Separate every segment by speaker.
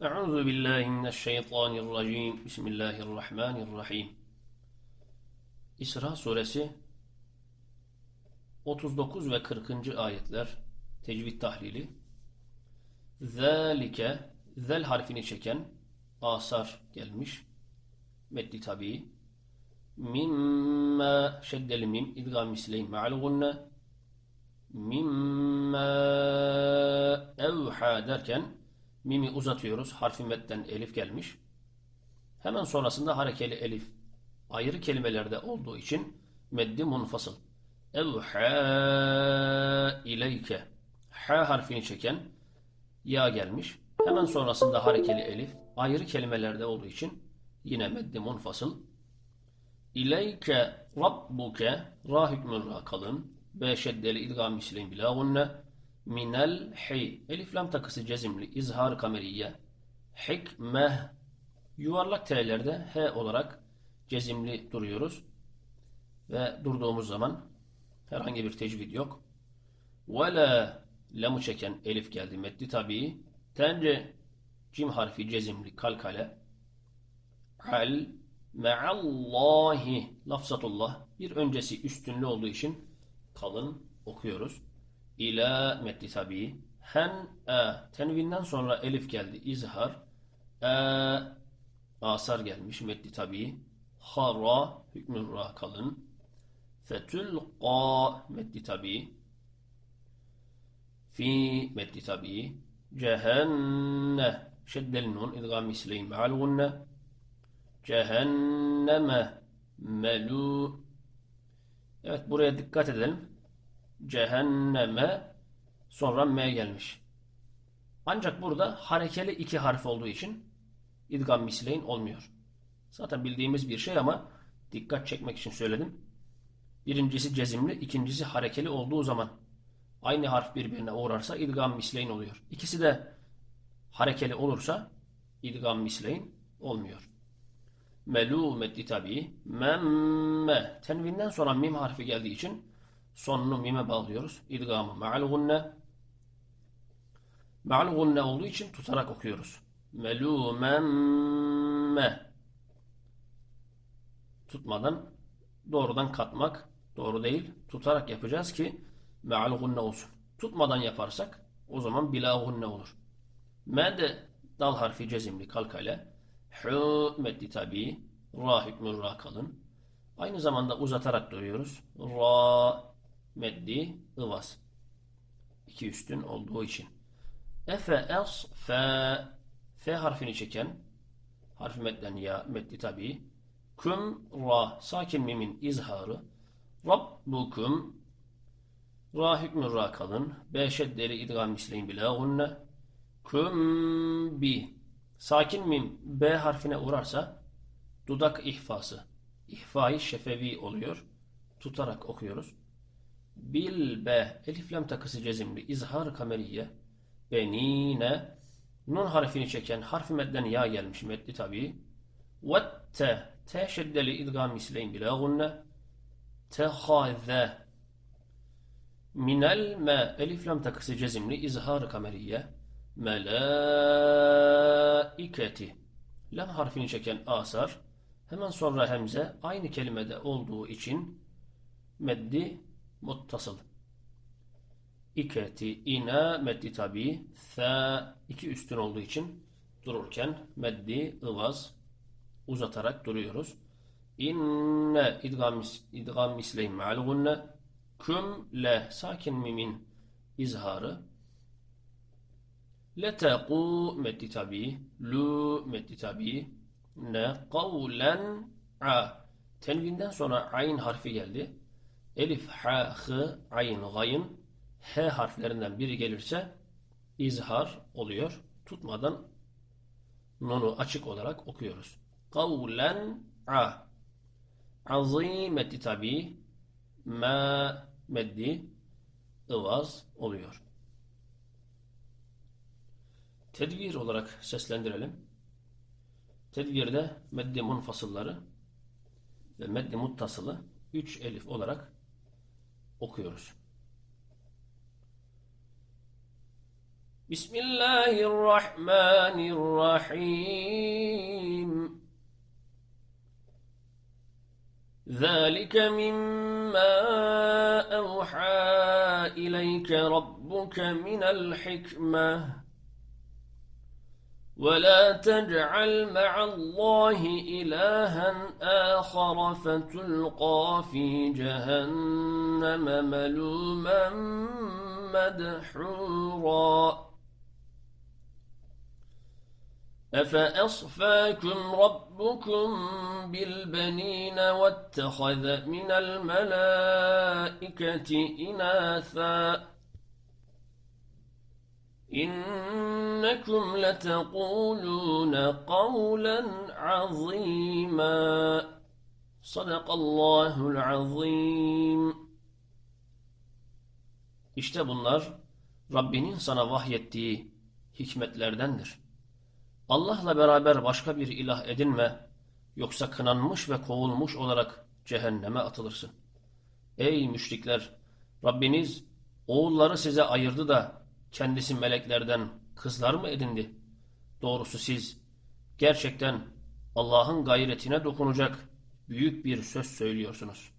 Speaker 1: Euzu billahi mineşşeytanirracim. Bismillahirrahmanirrahim. İsra suresi 39 ve 40. ayetler tecvid tahlili. Zalike zel harfini çeken asar gelmiş. Meddi tabii. Mimma şeddeli mim idgam misleyin ma'al gunne. Mimma evha derken mimi uzatıyoruz. Harfi metten elif gelmiş. Hemen sonrasında harekeli elif ayrı kelimelerde olduğu için meddi munfasıl. Evha ileyke. Ha harfini çeken ya gelmiş. Hemen sonrasında harekeli elif ayrı kelimelerde olduğu için yine meddi munfasıl. İleyke rabbuke ra hükmün ra kalın. B şeddeli idgam misleyin bila gunne. Minel hi. Elif lam takısı cezimli. izhar kameriye. Hikmeh. Yuvarlak T'lerde H olarak cezimli duruyoruz. Ve durduğumuz zaman herhangi bir tecvid yok. Ve la lamı çeken elif geldi meddi tabii. Tence cim harfi cezimli kalkale. Al me'allahi lafzatullah bir öncesi üstünlü olduğu için kalın okuyoruz. İla metni tabi. Hen e. Tenvinden sonra elif geldi. İzhar. E. Asar gelmiş. Metni tabi. Hara. Hükmü ra kalın. Fetülqa. Metni tabi. Fi. Metni tabi. Cehenne. Şeddel nun. İdgam misleyin. Me'al gunne. Cehenneme. Melu. Evet buraya dikkat edelim cehenneme sonra M gelmiş. Ancak burada harekeli iki harf olduğu için idgam misleyin olmuyor. Zaten bildiğimiz bir şey ama dikkat çekmek için söyledim. Birincisi cezimli, ikincisi harekeli olduğu zaman aynı harf birbirine uğrarsa idgam misleyin oluyor. İkisi de harekeli olursa idgam misleyin olmuyor. Melu meddi tabi. Memme. Tenvinden sonra mim harfi geldiği için sonunu mime bağlıyoruz. İdgamı ma'al gunne. Ma'al gunne olduğu için tutarak okuyoruz. Melumemme. Tutmadan doğrudan katmak doğru değil. Tutarak yapacağız ki me'al gunne olsun. Tutmadan yaparsak o zaman bila gunne olur. Me de dal harfi cezimli kalkale. Hu meddi tabi. Ra hükmü ra kalın. Aynı zamanda uzatarak duruyoruz. Ra meddi ıvaz. İki üstün olduğu için. Efe es fe fe harfini çeken harfi medden ya meddi tabi. Küm ra sakin mimin izharı. Rabbukum ra hükmü ra kalın. B şeddeli idgam misleyin bila gunne. Küm bi sakin mim B harfine uğrarsa dudak ihfası. İhfai şefevi oluyor. Tutarak okuyoruz. Bil be elif lam takısı cezimli izhar kameriye. Benine nun harfini çeken harfi medden ya gelmiş meddi tabi ve te te şeddeli idgam misleyin bila gunne. Tehaze minel me elif lam takısı cezimli izhar kameriye. Melaiketi. Lam harfini çeken asar hemen sonra hemze aynı kelimede olduğu için meddi muttasıl. İketi, ina, meddi tabi, fa, iki üstün olduğu için dururken meddi, ıvaz uzatarak duruyoruz. İnne, idgam, idgam misleyin ma'al gunne, küm, le, sakin mimin izharı, letequ, meddi tabi, lu, meddi tabi, ne, kavlen, a, tenvinden sonra ayn harfi geldi. Elif, ha, hı, ayn, gayın, H harflerinden biri gelirse izhar oluyor. Tutmadan nunu açık olarak okuyoruz. Kavlen a. Azimeti tabi ma meddi ıvaz oluyor. Tedvir olarak seslendirelim. Tedvirde meddi munfasılları ve meddi muttasılı üç elif olarak okuyoruz. Bismillahirrahmanirrahim. ذلك مما أوحى إليك ربك من الحكمة ولا تجعل مع الله إلها آخر فتلقى في جهنم ملوما مدحورا. أفأصفاكم ربكم بالبنين واتخذ من الملائكة إناثا؟ إنكم لتقولون قولا عظيما صدق الله العظيم İşte bunlar Rabbinin sana vahyettiği hikmetlerdendir. Allah'la beraber başka bir ilah edinme, yoksa kınanmış ve kovulmuş olarak cehenneme atılırsın. Ey müşrikler! Rabbiniz oğulları size ayırdı da kendisi meleklerden kızlar mı edindi? Doğrusu siz gerçekten Allah'ın gayretine dokunacak büyük bir söz söylüyorsunuz.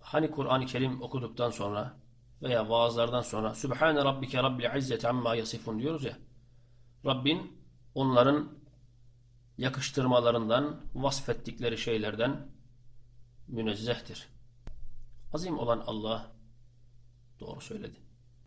Speaker 1: Hani Kur'an-ı Kerim okuduktan sonra veya vaazlardan sonra Sübhane Rabbike Rabbil İzzeti Amma Yasifun diyoruz ya. Rabbin onların yakıştırmalarından, vasfettikleri şeylerden münezzehtir. Azim olan Allah doğru söyledi.